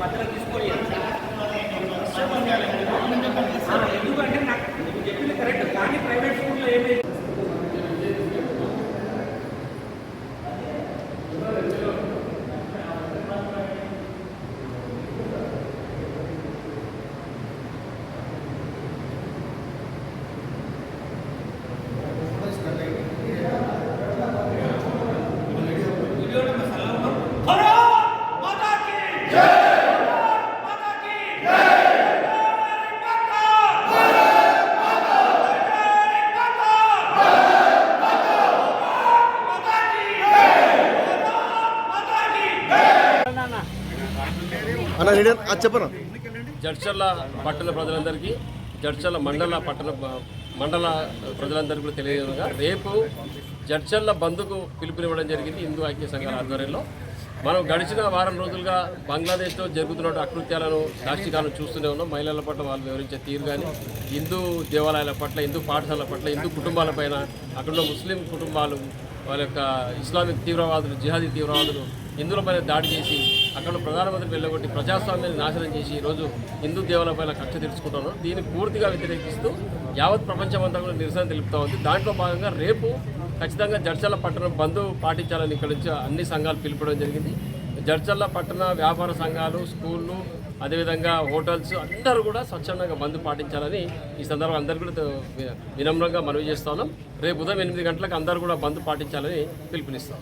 Patrón అన్న జడ్చర్ల పట్టణ ప్రజలందరికీ జడ్చర్ల మండల పట్టణ మండల ప్రజలందరికీ కూడా తెలియజేయగా రేపు జడ్చర్ల బంద్కు పిలుపునివ్వడం జరిగింది హిందూ ఐక్య సంఘాల ఆధ్వర్యంలో. మనం గడిచిన వారం రోజులుగా బంగ్లాదేశ్లో జరుగుతున్న అకృత్యాలను సాక్షికాలను చూస్తూనే ఉన్నాం. మహిళల పట్ల వాళ్ళు వివరించే తీరు కానీ హిందూ దేవాలయాల పట్ల హిందూ పాఠశాలల పట్ల హిందూ కుటుంబాలపైన అక్కడున్న ముస్లిం కుటుంబాలు వాళ్ళ యొక్క ఇస్లామిక్ తీవ్రవాదులు జిహాదీ తీవ్రవాదులు హిందువులపైన దాడి చేసి అక్కడ ప్రధానమంత్రి వెళ్ళగొట్టి ప్రజాస్వామ్యాన్ని నాశనం చేసి ఈరోజు హిందూ దేవులపైన కక్ష తీర్చుకుంటున్నారు. దీన్ని పూర్తిగా వ్యతిరేకిస్తూ యావత్ ప్రపంచమంతా కూడా నిరసన తెలుపుతా ఉంది. దాంట్లో భాగంగా రేపు ఖచ్చితంగా జడ్చల్ల పట్టణం బంద్ పాటించాలని ఇక్కడ నుంచి అన్ని సంఘాలు పిలుపడం జరిగింది. జడ్చల్ల పట్టణ వ్యాపార సంఘాలు స్కూళ్ళు అదేవిధంగా హోటల్స్ అందరూ కూడా స్వచ్ఛందంగా బంద్ పాటించాలని ఈ సందర్భంగా అందరూ కూడా వినమ్రంగా మనవి చేస్తున్నాం. రేపు ఉదయం ఎనిమిది గంటలకు అందరూ కూడా బంద్ పాటించాలని పిలుపునిస్తాం.